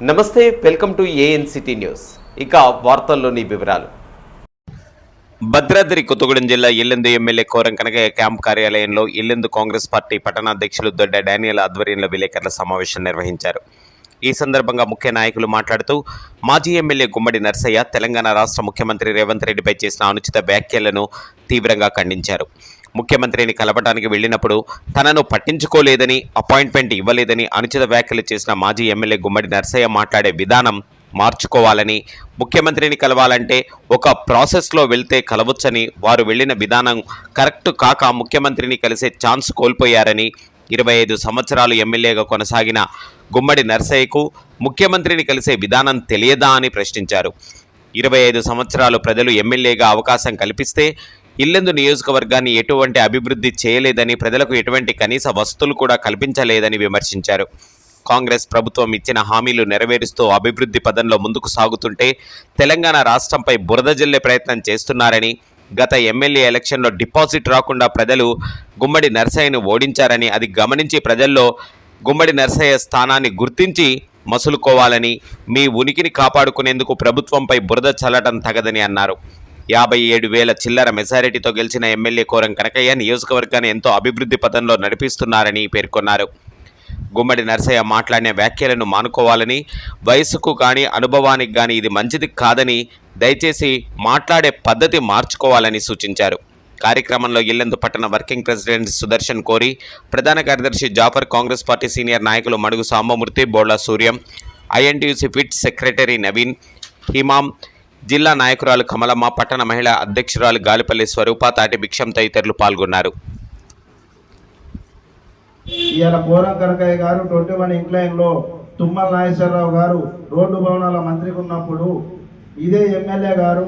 నమస్తే welcome to ANCT news. ఇక వార్తల్లోని వివరాలు. భద్రాద్రి కొత్తగూడెం జిల్లా ఇల్లెందు ఎమ్మెల్యే కోరం కనకయ్య క్యాంప్ కార్యాలయంలో ఇల్లెందు కాంగ్రెస్ పార్టీ పట్టణాధ్యక్షులు దొడ్డ డానియల్ ఆధ్వర్యంలో విలేకరుల సమావేశం నిర్వహించారు. ఈ సందర్భంగా ముఖ్య నాయకులు మాట్లాడుతూ మాజీ ఎమ్మెల్యే గుమ్మడి నర్సయ్య తెలంగాణ రాష్ట్ర ముఖ్యమంత్రి రేవంత్ రెడ్డిపై చేసిన అనుచిత వ్యాఖ్యలను తీవ్రంగా ఖండించారు. ముఖ్యమంత్రిని కలపడానికి వెళ్ళినప్పుడు తనను పట్టించుకోలేదని అపాయింట్మెంట్ ఇవ్వలేదని అనుచిత వ్యాఖ్యలు చేసిన మాజీ ఎమ్మెల్యే గుమ్మడి నర్సయ్య మాట్లాడే విధానం మార్చుకోవాలని ముఖ్యమంత్రిని కలవాలంటే ఒక ప్రాసెస్లో వెళ్తే కలవచ్చని వారు వెళ్ళిన విధానం కరెక్ట్ కాక ముఖ్యమంత్రిని కలిసే ఛాన్స్ కోల్పోయారని ఇరవై ఐదు సంవత్సరాలు ఎమ్మెల్యేగా కొనసాగిన గుమ్మడి నర్సయ్యకు ముఖ్యమంత్రిని కలిసే విధానం తెలియదా అని ప్రశ్నించారు. ఇరవై ఐదు సంవత్సరాలు ప్రజలు ఎమ్మెల్యేగా అవకాశం కల్పిస్తే ఇల్లెందు నియోజకవర్గాన్ని ఎటువంటి అభివృద్ధి చేయలేదని ప్రజలకు ఎటువంటి కనీస వసతులు కూడా కల్పించలేదని విమర్శించారు. కాంగ్రెస్ ప్రభుత్వం ఇచ్చిన హామీలు నెరవేరుస్తూ అభివృద్ధి పదంలో ముందుకు సాగుతుంటే తెలంగాణ రాష్ట్రంపై బురద జల్లే ప్రయత్నం చేస్తున్నారని గత ఎమ్మెల్యే ఎలక్షన్లో డిపాజిట్ రాకుండా ప్రజలు గుమ్మడి నర్సయ్యను ఓడించారని అది గమనించి ప్రజల్లో గుమ్మడి నర్సయ్య స్థానాన్ని గుర్తించి మసులుకోవాలని మీ ఉనికిని కాపాడుకునేందుకు ప్రభుత్వంపై బురద చల్లటం తగదని అన్నారు. యాభై ఏడు వేల చిల్లర మెజారిటీతో గెలిచిన ఎమ్మెల్యే కోరం కనకయ్య నియోజకవర్గాన్ని ఎంతో అభివృద్ధి పథంలో నడిపిస్తున్నారని పేర్కొన్నారు. గుమ్మడి నర్సయ్య మాట్లాడిన వ్యాఖ్యలను మానుకోవాలని వయసుకు కానీ అనుభవానికి కానీ ఇది మంచిది కాదని దయచేసి మాట్లాడే పద్ధతి మార్చుకోవాలని సూచించారు. కార్యక్రమంలో ఇల్లందు పట్టణ వర్కింగ్ ప్రెసిడెంట్ సుదర్శన్ కోరి ప్రధాన కార్యదర్శి జాఫర్ కాంగ్రెస్ పార్టీ సీనియర్ నాయకులు Madugu Sambamurthy Bolla Suryam INTUC pit secretary Naveen హిమాం జిల్లా నాయకురాలు కమలమ్మ పట్టణ మహిళా అధ్యక్షురాలు గాలిపల్లి స్వరూప తాటి భిక్షం తదితరులు పాల్గొన్నారు. ఇవాళ కోరం కనకయ్య గారు ట్వంటీ వన్ ఇంక్లైన్లో తుమ్మల నాగేశ్వరరావు గారు రోడ్డు భవనాల మంత్రికి ఉన్నప్పుడు ఇదే ఎమ్మెల్యే గారు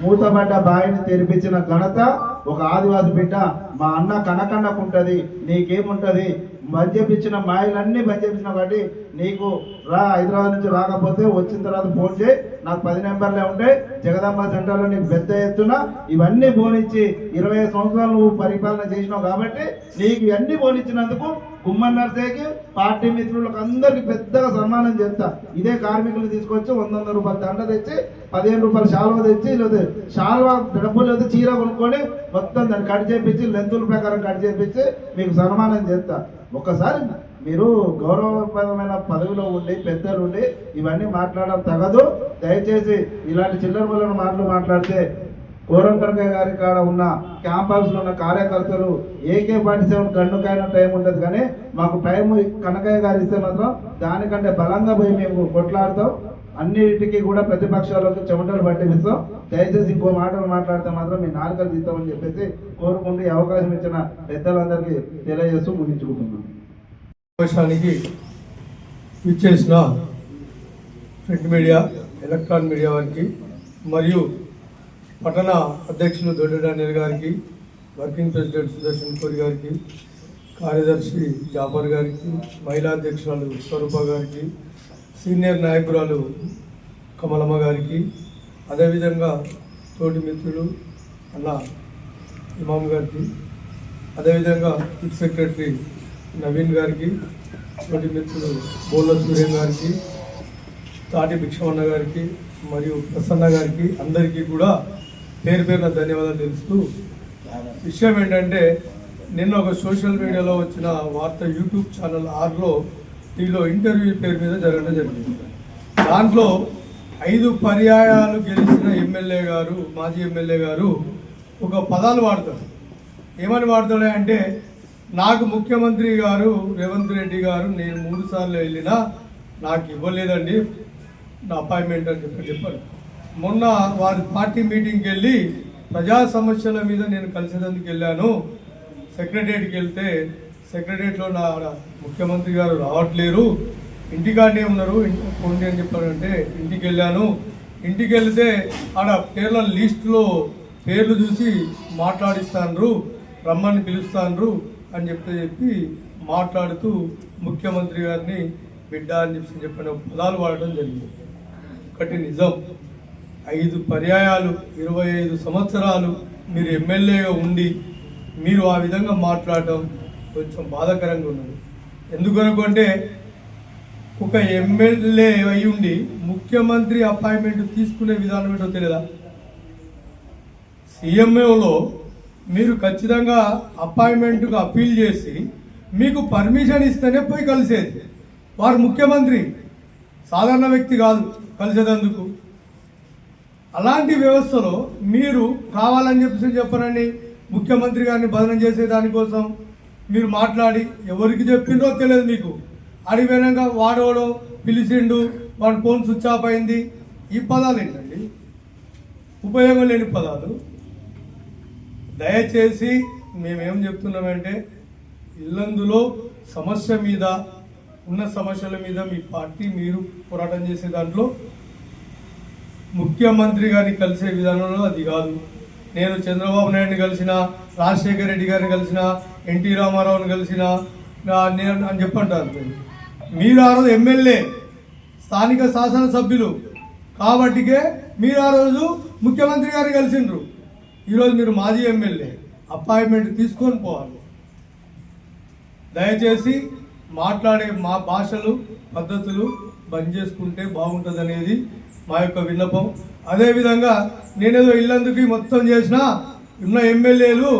మూతబడ్డ బావిని తెరిపించిన ఘనత ఒక ఆదివాసి బిడ్డ మా అన్న కనకన్నకుంటది నీకేముంటది? మద్యపించిన మాయలన్నీ మద్యపించిన కాబట్టి నీకు రా హైదరాబాద్ నుంచి రాకపోతే వచ్చిన తర్వాత ఫోన్ చేయి నాకు పది నెంబర్లే ఉంటాయి జగదాంబ సెంటర్లో నీకు పెద్ద ఎత్తున ఇవన్నీ పోనిచ్చి ఇరవై ఐదు సంవత్సరాలు నువ్వు పరిపాలన చేసినావు కాబట్టి నీకు ఇవన్నీ పోనిచ్చినందుకు గుమ్మన్ నర్సేకి పార్టీ మిత్రులకు అందరికి పెద్దగా సన్మానం చేస్తా. ఇదే కార్మికులు తీసుకొచ్చి వంద వంద రూపాయలు దండ తెచ్చి పదిహేను రూపాయలు శాల్వ తెచ్చి లేదా శాల్వ డబ్బులు లేదా చీర కొనుక్కొని మొత్తం దాన్ని కట్ చేపించి లెంతుల ప్రకారం కట్ చేపించి మీకు సన్మానం చేస్తా. ఒక్కసారి మీరు గౌరవప్రదమైన పదవిలో ఉండి పెద్దలు ఉండి ఇవన్నీ మాట్లాడడం తగదు. దయచేసి ఇలాంటి చిల్లర వల్ల మాటలు మాట్లాడితే కోరం గారి కాడ ఉన్న క్యాంపస్లో ఉన్న కార్యకర్తలు ఏకే ఫార్టీ సెవెన్ గండుకైన టైం ఉంటుంది కానీ మాకు టైం కనకయ్య గారు ఇస్తే మాత్రం దానికంటే బలంగా పోయి మేము కొట్లాడతాం. అన్నిటికీ కూడా ప్రతిపక్షాలకు చెమటలు పట్టిస్తాం. దయచేసి ఇంకో మాటలు మాట్లాడితే మాత్రం మీ నాలుకలు తీస్తామని చెప్పేసి కోరుకుంటూ అవకాశం ఇచ్చిన పెద్దలందరికీ తెలియజేస్తూ ముగించుకుంటున్నాం. సమావేశానికి ఇచ్చేసిన ప్రింట్ మీడియా ఎలక్ట్రానిక్ మీడియా వారికి మరియు పట్టణ అధ్యక్షులు దొడ్డి గారికి వర్కింగ్ ప్రెసిడెంట్ సుదర్శన్ కోరి గారికి కార్యదర్శి జాఫర్ గారికి మహిళా అధ్యక్షురాలు స్వరూప గారికి సీనియర్ నాయకురాలు కమలమ్మ గారికి అదేవిధంగా తోటి మిత్రులు అన్న ఇమామ్ గారికి అదేవిధంగా చీఫ్ సెక్రటరీ నవీన్ గారికి తోటి మిత్రులు బోల్ల సూర్యం గారికి తాటి భిక్షమన్న గారికి మరియు ప్రసన్న గారికి అందరికీ కూడా పేరు పేరున ధన్యవాదాలు తెలుస్తూ విషయం ఏంటంటే నిన్న ఒక సోషల్ మీడియాలో వచ్చిన వార్త యూట్యూబ్ ఛానల్ ఆర్లో దీనిలో ఇంటర్వ్యూ పేరు మీద జరగడం జరిగింది. దాంట్లో ఐదు పర్యాయాలు గెలిచిన ఎమ్మెల్యే గారు మాజీ ఎమ్మెల్యే గారు ఒక పదాలు వాడతారు. ఏమని వాడతాడు అంటే నాకు ముఖ్యమంత్రి గారు రేవంత్ రెడ్డి గారు నేను మూడు సార్లు వెళ్ళినా నాకు ఇవ్వలేదండి నా అపాయింట్మెంట్ అని చెప్పి చెప్పారు. మొన్న వారి పార్టీ మీటింగ్కి వెళ్ళి ప్రజా సమస్యల మీద నేను కలిసేందుకు వెళ్ళాను. సెక్రటరియట్కి వెళ్తే సెక్రటరియట్లో నా ముఖ్యమంత్రి గారు రావట్లేరు. ఇంటికాడనే ఉన్నారు. ఇంటి పోండి అని చెప్పారంటే ఇంటికి వెళ్ళాను. ఇంటికి వెళ్తే ఆడ పేర్ల లిస్టులో పేర్లు చూసి మాట్లాడిస్తాను రమ్మని పిలుస్తాను అని చెప్పి చెప్పి మాట్లాడుతూ ముఖ్యమంత్రి గారిని బిడ్డ అని చెప్పి చెప్పిన పదాలు వాడటం జరిగింది. ఒకటి నిజం. ఐదు పర్యాయాలు ఇరవై ఐదు సంవత్సరాలు మీరు ఎమ్మెల్యేగా ఉండి మీరు ఆ విధంగా మాట్లాడటం కొంచెం బాధాకరంగా ఉన్నది. ఎందుకనుకుంటే ఒక ఎమ్మెల్యే అయి ఉండి ముఖ్యమంత్రి అపాయింట్మెంట్ తీసుకునే విధానం ఏంటో తెలియదా సీఎంఏలో మీరు ఖచ్చితంగా అపాయింట్మెంట్కు అప్పీల్ చేసి మీకు పర్మిషన్ ఇస్తేనే పోయి కలిసేది. వారు ముఖ్యమంత్రి సాధారణ వ్యక్తి కాదు కలిసేదందుకు. అలాంటి వ్యవస్థలో మీరు కావాలని చెప్పేసి చెప్పనండి. ముఖ్యమంత్రి గారిని బదనం చేసే దానికోసం మీరు మాట్లాడి ఎవరికి చెప్పిందో తెలియదు మీకు. అడిగిపోయినాక వాడోడో పిలిచిండు వాడి ఫోన్ స్విచ్ ఆఫ్ అయింది. ఈ పదాలు ఏంటండి? ఉపయోగం లేని పదాలు. దయచేసి మేమేం చెప్తున్నామంటే ఇల్లందులో సమస్య మీద ఉన్న సమస్యల మీద మీ పార్టీ మీరు పోరాటం చేసే దాంట్లో ముఖ్యమంత్రి గారిని కలిసే విధానంలో అది కాదు. నేను చంద్రబాబు నాయుడిని కలిసిన రాజశేఖర రెడ్డి గారిని కలిసిన ఎన్టీ రామారావుని కలిసిన నేను అని చెప్పంటారు మీరు. ఆ రోజు ఎమ్మెల్యే స్థానిక శాసనసభ్యులు కాబట్టికే మీరు ఆ రోజు ముఖ్యమంత్రి గారిని కలిసిండ్రు. ఈరోజు మీరు మాజీ ఎమ్మెల్యే అపాయింట్మెంట్ తీసుకొని పోవాలి. దయచేసి మాట్లాడే మా భాషలు పద్ధతులు బంద్ చేసుకుంటే బాగుంటుంది అనేది మా యొక్క విన్నపం. అదేవిధంగా నేనేదో ఇల్లందుకు మొత్తం చేసిన ఉన్న ఎమ్మెల్యేలు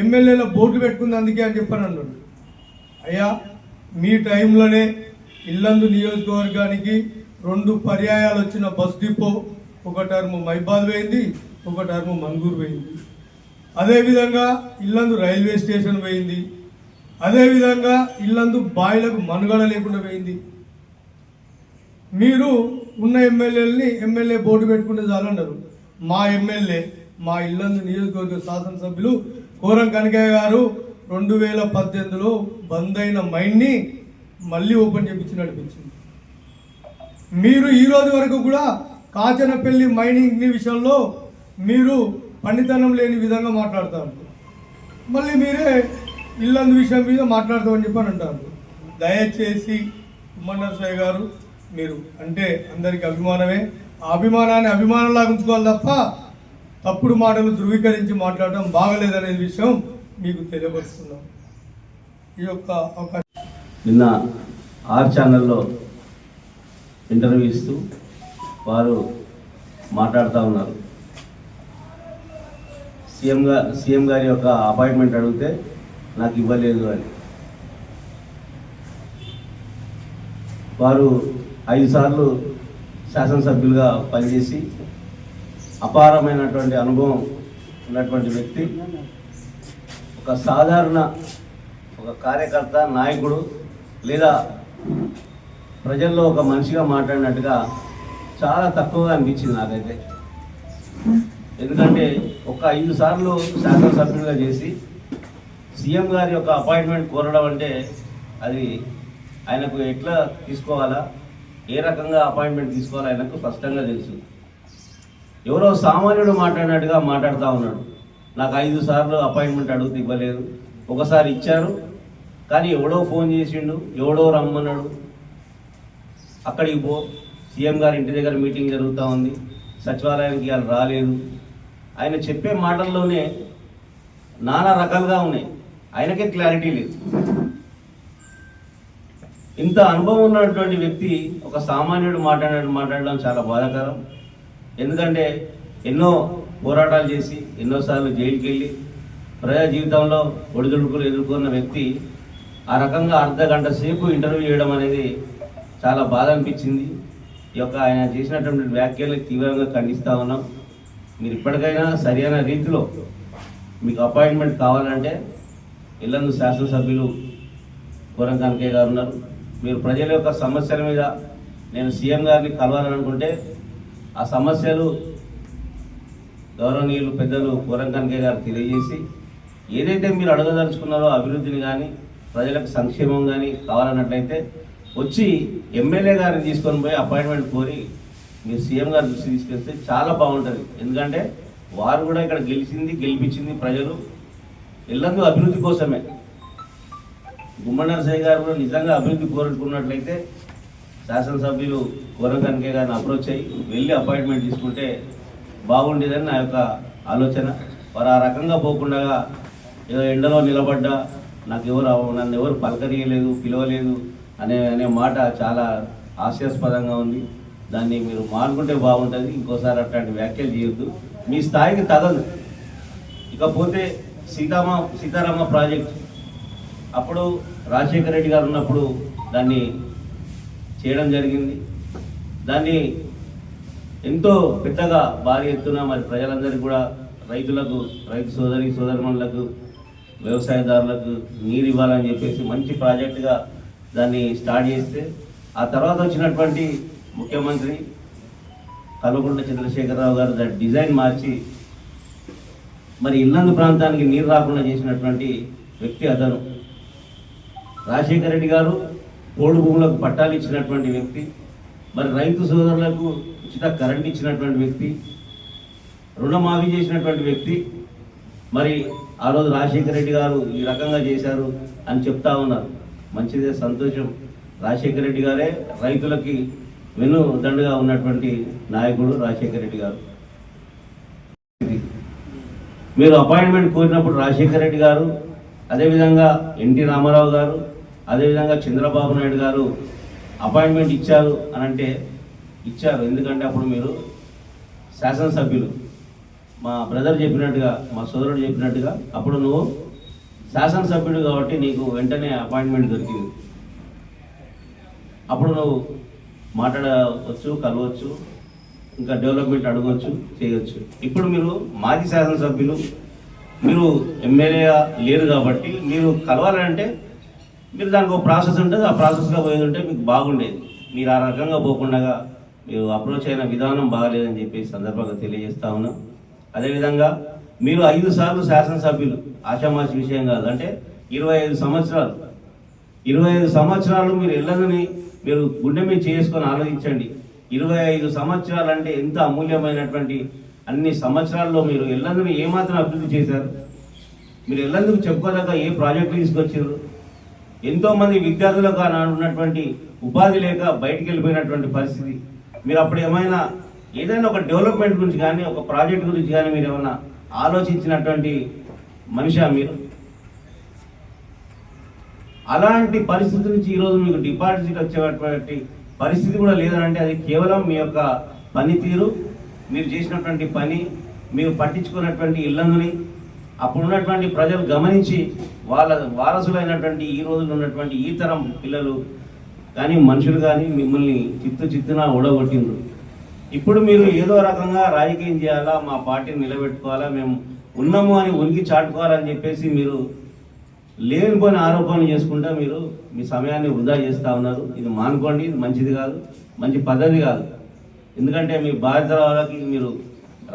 ఎమ్మెల్యేల బోర్డు పెట్టుకుంది అందుకే అని చెప్పాను అన్నాడు. అయ్యా మీ టైంలోనే ఇల్లందు నియోజకవర్గానికి రెండు పర్యాయాలు వచ్చిన బస్ డిపో ఒక టర్మ్ మైబాద్ పోయింది ఒక టర్మ్ మంగూరు పోయింది. అదేవిధంగా ఇల్లందు రైల్వే స్టేషన్ పోయింది. అదేవిధంగా ఇల్లందు బాయిలకు మనుగడ లేకుండా పోయింది. మీరు ఉన్న ఎమ్మెల్యేలని ఎమ్మెల్యే బోర్డు పెట్టుకుంటే చాలన్నారు మా ఎమ్మెల్యే మా ఇల్లందు నియోజకవర్గ శాసనసభ్యులు కోరం కనకయ్య గారు రెండు వేల పద్దెనిమిదిలో బంద్ అయిన మైండ్ని మళ్ళీ ఓపెన్ చేపించి నడిపించింది. మీరు ఈ రోజు వరకు కూడా కాచనపల్లి మైనింగ్ విషయంలో మీరు పండితనం లేని విధంగా మాట్లాడతారు. మళ్ళీ మీరే ఇల్లందు విషయం మీద మాట్లాడతామని చెప్పని అంటారు. దయచేసి ఉమ్మన్నరసాయి గారు మీరు అంటే అందరికి అభిమానమే. ఆ అభిమానాన్ని అభిమానంలాగా ఉంచుకోవాలి తప్ప తప్పుడు మాటలు ధృవీకరించి మాట్లాడడం బాగలేదనే విషయం మీకు తెలియపరుస్తున్నాం. ఈ యొక్క అవకాశం నిన్న ఆర్ ఛానల్లో ఇంటర్వ్యూ ఇస్తూ వారు మాట్లాడుతూ ఉన్నారు. సీఎం గారు సీఎం గారి యొక్క అపాయింట్మెంట్ అడిగితే నాకు ఇవ్వలేదు అని. వారు ఐదు సార్లు శాసనసభ్యులుగా పనిచేసి అపారమైనటువంటి అనుభవం ఉన్నటువంటి వ్యక్తి. ఒక సాధారణ ఒక కార్యకర్త నాయకుడు లేదా ప్రజల్లో ఒక మనిషిగా మాట్లాడినట్టుగా చాలా తక్కువగా అనిపించింది నాకైతే. ఎందుకంటే ఒక ఐదు సార్లు శాసనసభ్యులుగా చేసి సీఎం గారి యొక్క అపాయింట్మెంట్ కోరడం అంటే అది ఆయనకు ఎట్లా తీసుకోవాలా? ఏ రకంగా అపాయింట్మెంట్ తీసుకోవాలో ఆయనకు స్పష్టంగా తెలుసు. ఎవరో సామాన్యుడు మాట్లాడినట్టుగా మాట్లాడుతూ ఉన్నాడు. నాకు ఐదు సార్లు అపాయింట్మెంట్ అడుగుతూ ఇవ్వలేదు. ఒకసారి ఇచ్చారు. కానీ ఎవడో ఫోన్ చేసిండు ఎవడో రమ్మన్నాడు. అక్కడికి పో. సీఎం గారి ఇంటి దగ్గర మీటింగ్ జరుగుతూ ఉంది. సచివాలయానికి వాళ్ళు రాలేదు. ఆయన చెప్పే మాటల్లోనే నానా రకాలుగా ఉన్నాయి. ఆయనకే క్లారిటీ లేదు. ఇంత అనుభవం ఉన్నటువంటి వ్యక్తి ఒక సామాన్యుడు మాట్లాడే మాట్లాడడం చాలా బాధాకరం. ఎందుకంటే ఎన్నో పోరాటాలు చేసి ఎన్నోసార్లు జైలుకి వెళ్ళి ప్రజా జీవితంలో ఒడిదుడుకులు ఎదుర్కొన్న వ్యక్తి ఆ రకంగా అర్ధ గంట సేపు ఇంటర్వ్యూ చేయడం అనేది చాలా బాధ అనిపించింది. ఈ యొక్క ఆయన చేసినటువంటి వ్యాఖ్యలు తీవ్రంగా ఖండిస్తూ ఉన్నాం. మీరు ఇప్పటికైనా సరైన రీతిలో మీకు అపాయింట్మెంట్ కావాలంటే ఇల్లందు శాసనసభ్యులు కోరం కనకయ్య గారు ఉన్నారు. మీరు ప్రజల యొక్క సమస్యల మీద నేను సీఎం గారిని కలవాలనుకుంటే ఆ సమస్యలు గౌరవనీయులు పెద్దలు కోరం గారు తెలియజేసి ఏదైతే మీరు అడగదలుచుకున్నారో అభివృద్ధిని కానీ ప్రజలకు సంక్షేమం కానీ కావాలన్నట్లయితే వచ్చి ఎమ్మెల్యే గారిని తీసుకొని పోయి అపాయింట్మెంట్ కోరి మీరు సీఎం గారి దృష్టి తీసుకెళ్తే చాలా బాగుంటుంది. ఎందుకంటే వారు కూడా ఇక్కడ గెలిచింది గెలిపించింది ప్రజలు. ఇల్లందు అభివృద్ధి కోసమే. గుమ్మడి నరసయ్య గారు కూడా నిజంగా అభివృద్ధి కోరుకున్నట్లయితే శాసనసభ్యులు కోరం గారిని అప్రోచ్ అయ్యి వెళ్ళి అపాయింట్మెంట్ తీసుకుంటే బాగుండేదని నా యొక్క ఆలోచన. వారు ఆ రకంగా పోకుండా ఏదో ఎండలో నిలబడ్డా నాకు ఎవరు నన్ను ఎవరు పలకరియలేదు పిలవలేదు అనే అనే మాట చాలా హాస్యాస్పదంగా ఉంది. దాన్ని మీరు మానుకుంటే బాగుంటుంది. ఇంకోసారి అట్లాంటి వ్యాఖ్యలు చేయొద్దు. మీ స్థాయికి తగదు. ఇకపోతే సీతామ సీతారామ ప్రాజెక్ట్ అప్పుడు రాజశేఖర రెడ్డి గారు ఉన్నప్పుడు దాన్ని చేయడం జరిగింది. దాన్ని ఎంతో పెద్దగా భారీ ఎత్తున మరి ప్రజలందరికీ కూడా రైతులకు రైతు సోదరి సోదరిమణులకు వ్యవసాయదారులకు నీరు ఇవ్వాలని చెప్పేసి మంచి ప్రాజెక్టుగా దాన్ని స్టార్ట్ చేస్తే ఆ తర్వాత వచ్చినటువంటి ముఖ్యమంత్రి కల్వకుంట్ల చంద్రశేఖరరావు గారు దాని డిజైన్ మార్చి మరి ఇల్లందు ప్రాంతానికి నీరు రాకుండా చేసినటువంటి వ్యక్తి అతను. రాజశేఖర రెడ్డి గారు పోడు భూములకు పట్టాలు ఇచ్చినటువంటి వ్యక్తి మరి రైతు సోదరులకు ఉచిత కరెంట్ ఇచ్చినటువంటి వ్యక్తి రుణమాఫీ చేసినటువంటి వ్యక్తి మరి ఆ రోజు రాజశేఖర రెడ్డి గారు ఈ రకంగా చేశారు అని చెప్తా ఉన్నారు. మంచిదే సంతోషం. రాజశేఖర రెడ్డి గారే రైతులకి వెను దండుగా ఉన్నటువంటి నాయకుడు రాజశేఖర రెడ్డి గారు. మీరు అపాయింట్మెంట్ కోరినప్పుడు రాజశేఖర రెడ్డి గారు అదేవిధంగా ఎన్టీ రామారావు గారు అదేవిధంగా చంద్రబాబు నాయుడు గారు అపాయింట్మెంట్ ఇచ్చారు అని అంటే ఇచ్చారు. ఎందుకంటే అప్పుడు మీరు శాసనసభ్యులు. మా బ్రదర్ చెప్పినట్టుగా మా సోదరుడు చెప్పినట్టుగా అప్పుడు నువ్వు శాసనసభ్యుడు కాబట్టి నీకు వెంటనే అపాయింట్మెంట్ దొరికింది. అప్పుడు నువ్వు మాట్లాడవచ్చు కలవచ్చు ఇంకా డెవలప్మెంట్ అడగవచ్చు చేయవచ్చు. ఇప్పుడు మీరు మాజీ శాసనసభ్యులు మీరు ఎమ్మెల్యేగా లేరు కాబట్టి మీరు కలవాలంటే మీరు దానికి ఒక ప్రాసెస్ ఉంటుంది ఆ ప్రాసెస్లో పోయేది ఉంటే మీకు బాగుండేది. మీరు ఆ రకంగా పోకుండా మీరు అప్రోచ్ అయిన విధానం బాగాలేదని చెప్పి సందర్భంగా తెలియజేస్తా ఉన్నాం. అదేవిధంగా మీరు ఐదు సార్లు శాసనసభ్యులు ఆషామాషి విషయం కాదు అంటే ఇరవై ఐదు సంవత్సరాలు. ఇరవై ఐదు సంవత్సరాలు మీరు ఇళ్ళని మీరు గుండె మీద చేసుకొని ఆలోచించండి. ఇరవై ఐదు సంవత్సరాలు అంటే ఎంత అమూల్యమైనటువంటి అన్ని సంవత్సరాల్లో మీరు ఇళ్ళందరూ ఏమాత్రం అభివృద్ధి చేశారు? మీరు ఇళ్ళందుకు చెప్పుకోదాకా ఏ ప్రాజెక్టులు తీసుకొచ్చారు? ఎంతో మంది విద్యార్థులకు ఉన్నటువంటి ఉపాధి లేక బయటికి వెళ్ళిపోయినటువంటి పరిస్థితి. మీరు అప్పుడు ఏమైనా ఏదైనా ఒక డెవలప్మెంట్ గురించి కానీ ఒక ప్రాజెక్ట్ గురించి కానీ మీరు ఏమైనా ఆలోచించినటువంటి మనిషా మీరు? అలాంటి పరిస్థితి నుంచి ఈరోజు మీకు డిపాజిట్ వచ్చేటువంటి పరిస్థితి కూడా లేదంటే అది కేవలం మీ యొక్క పనితీరు మీరు చేసినటువంటి పని మీరు పట్టించుకున్నటువంటి ఇళ్ళందుని అప్పుడు ఉన్నటువంటి ప్రజలు గమనించి వాళ్ళ వారసులైనటువంటి ఈ రోజున ఉన్నటువంటి ఈ తరం పిల్లలు కానీ మనుషులు కానీ మిమ్మల్ని చిత్తు చిత్తున ఓడగొట్టిండ్రు ఇప్పుడు మీరు ఏదో రకంగా రాజకీయం చేయాలా మా పార్టీని నిలబెట్టుకోవాలా మేము ఉన్నాము అని ఉనికి చాటుకోవాలని చెప్పేసి మీరు లేనిపోయిన ఆరోపణలు చేసుకుంటా మీరు మీ సమయాన్ని వృధా చేస్తూ ఉన్నారు. ఇది మానుకోండి ఇది మంచిది కాదు మంచి పద్ధతి కాదు. ఎందుకంటే మీ బాధ్యత వాళ్ళకి మీరు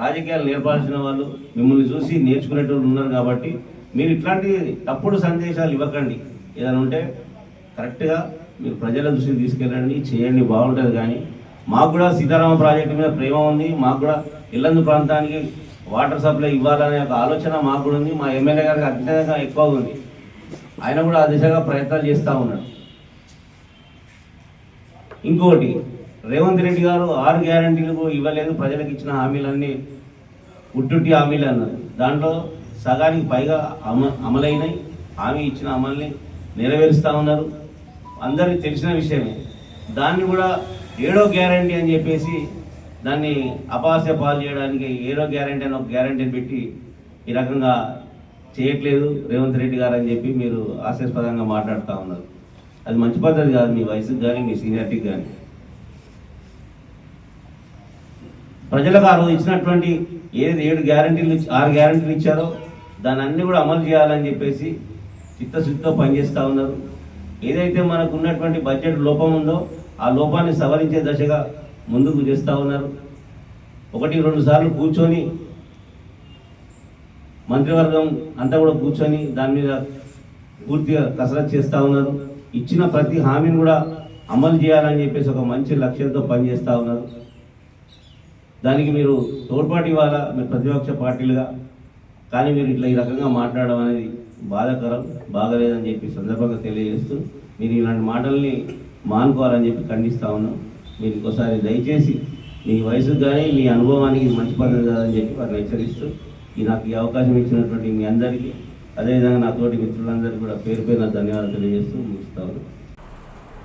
రాజకీయాలు నేర్పాల్సిన వాళ్ళు మిమ్మల్ని చూసి నేర్చుకునేటోళ్ళు ఉన్నారు కాబట్టి మీరు ఇట్లాంటి తప్పుడు సందేశాలు ఇవ్వకండి. ఏదైనా ఉంటే కరెక్ట్గా మీరు ప్రజల దృష్టికి తీసుకెళ్ళండి చేయండి బాగుంటుంది కానీ. మాకు కూడా సీతారామ ప్రాజెక్టు మీద ప్రేమ ఉంది మాకు కూడా ఇల్లందు ప్రాంతానికి వాటర్ సప్లై ఇవ్వాలనే ఒక ఆలోచన మాకు కూడా ఉంది మా ఎమ్మెల్యే గారికి అత్యంతంగా ఎక్కువ ఉంది. ఆయన కూడా ఆ దిశగా ప్రయత్నాలు చేస్తూ ఉన్నాడు. ఇంకోటి రేవంత్ రెడ్డి గారు ఆరు గ్యారంటీలు ఇవ్వలేదు ప్రజలకు ఇచ్చిన హామీలన్నీ ఉట్టుట్టి హామీలు అన్నారు. దాంట్లో సగానికి పైగా అమ అమలైనాయి. హామీ ఇచ్చిన అమల్ని నెరవేరుస్తూ ఉన్నారు. అందరికీ తెలిసిన విషయమే. దాన్ని కూడా ఏడో గ్యారంటీ అని చెప్పేసి దాన్ని అపాస్య పాలు చేయడానికి ఏడో గ్యారంటీ అని ఒక గ్యారంటీని పెట్టి ఈ రకంగా చేయట్లేదు రేవంత్ రెడ్డి గారు అని చెప్పి మీరు ఆశాస్పదంగా మాట్లాడుతూ ఉన్నారు. అది మంచి పద్ధతి కాదు మీ వయసుకు కానీ మీ సీనియారిటీకి కానీ ప్రజలకు ఆ రోజు ఇచ్చినటువంటి ఏది ఏడు గ్యారంటీలు ఆరు గ్యారంటీలు ఇచ్చారో దాన్ని అన్ని కూడా అమలు చేయాలని చెప్పేసి చిత్తశుద్ధితో పనిచేస్తూ ఉన్నారు. ఏదైతే మనకు ఉన్నటువంటి బడ్జెట్ లోపం ఉందో ఆ లోపాన్ని సవరించే దశగా ముందుకు చేస్తూ ఉన్నారు. ఒకటి రెండు సార్లు కూర్చొని మంత్రివర్గం అంతా కూడా కూర్చొని దాని మీద పూర్తిగా కసరత్తు చేస్తూ ఉన్నారు. ఇచ్చిన ప్రతి హామీని కూడా అమలు చేయాలని చెప్పేసి ఒక మంచి లక్ష్యంతో పనిచేస్తూ ఉన్నారు. దానికి మీరు తోడ్పాటు ఇవ్వాలా మీరు ప్రతిపక్ష పార్టీలుగా కానీ మీరు ఇట్లా ఈ రకంగా మాట్లాడడం అనేది బాధాకరం బాగలేదని చెప్పి సందర్భంగా తెలియజేస్తూ మీరు ఇలాంటి మాటల్ని మానుకోవాలని చెప్పి ఖండిస్తూ ఉన్నాం. మీరు ఇంకోసారి దయచేసి మీ వయసుకు కానీ మీ అనుభవానికి మంచి పద్ధతి కాదని చెప్పి వారిని హెచ్చరిస్తూ ఈ నాకు ఈ అవకాశం ఇచ్చినటువంటి మీ అందరికీ అదేవిధంగా నా తోటి మిత్రులందరికీ కూడా పేరు పేరున ధన్యవాదాలు తెలియజేస్తూ ముగిస్తా